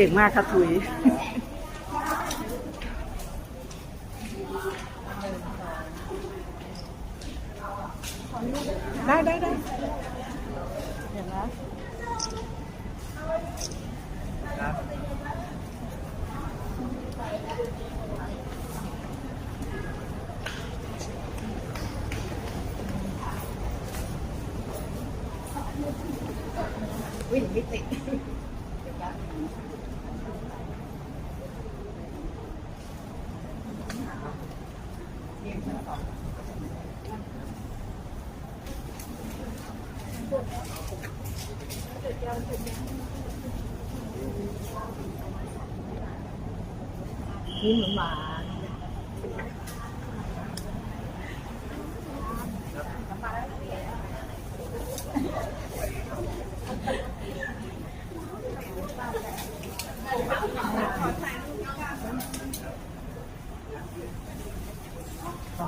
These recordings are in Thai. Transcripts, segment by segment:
เก่งมากค่ะทุยได้ได้ได้เห็นไหมวิ่งไม่ติด นี่เหมือนมา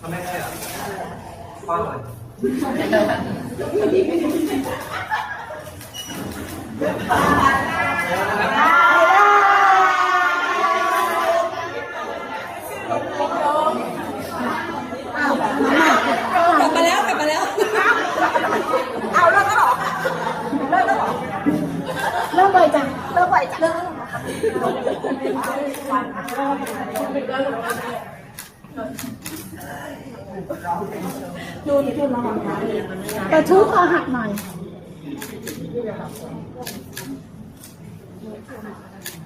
ทำไม่ได้เหรอป้อนหน่อยกลับมาแล้วกลับมาแล้ว เอาเลิกแล้วเหรอเลิกแล้วเหรอ เริ่มเลยจ้ะ เลิกไป จ้ะเลิกจูนจูนมาหอมขาแต่ทูคอหักหน่อย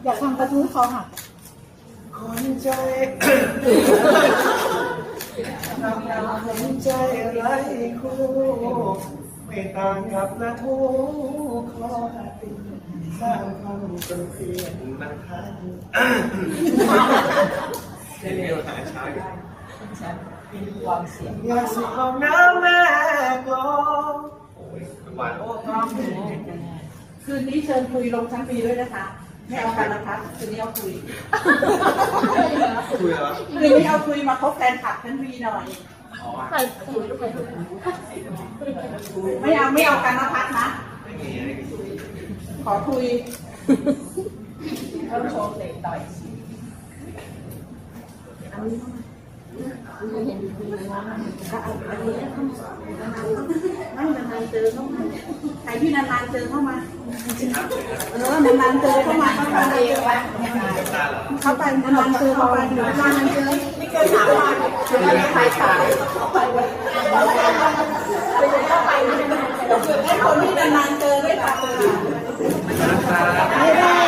อยากฟังกระทู้คอหักคนใจคนใจไรคู่ไม่ต่างกับนาทูค เป็นเพียนมันทันเรียวหาช้าอยู่อยากสุขของน้ำแม่ก็โอ้ยหวานโอ้ต้องคืนนี้เชิญคุยลงทั้งปีด้วยนะคะไม่เอากันนะคะคืนนี้เอาคุยคุยเหรอคืนนี้เอาคุยมาพบแฟนคลับทั้งวีหน่อยไม่เอาไม่เอากันนะพัดนะไม่มีอะไรคุยขอคุย ต้องโชว์เตะต่อยไม่นานๆเจอเข้ามาใครที่นานๆเจอเข้ามาเออนานๆเจอเข้ามาเข้าไปเองวะเข้าไปนานๆเจอเข้าไปนานๆเจอไม่เกินสามวันจะไม่มีใครขายเข้าไปว้เข้าไปให้คนที่นานๆเจอได้ตาเจอ นะคะ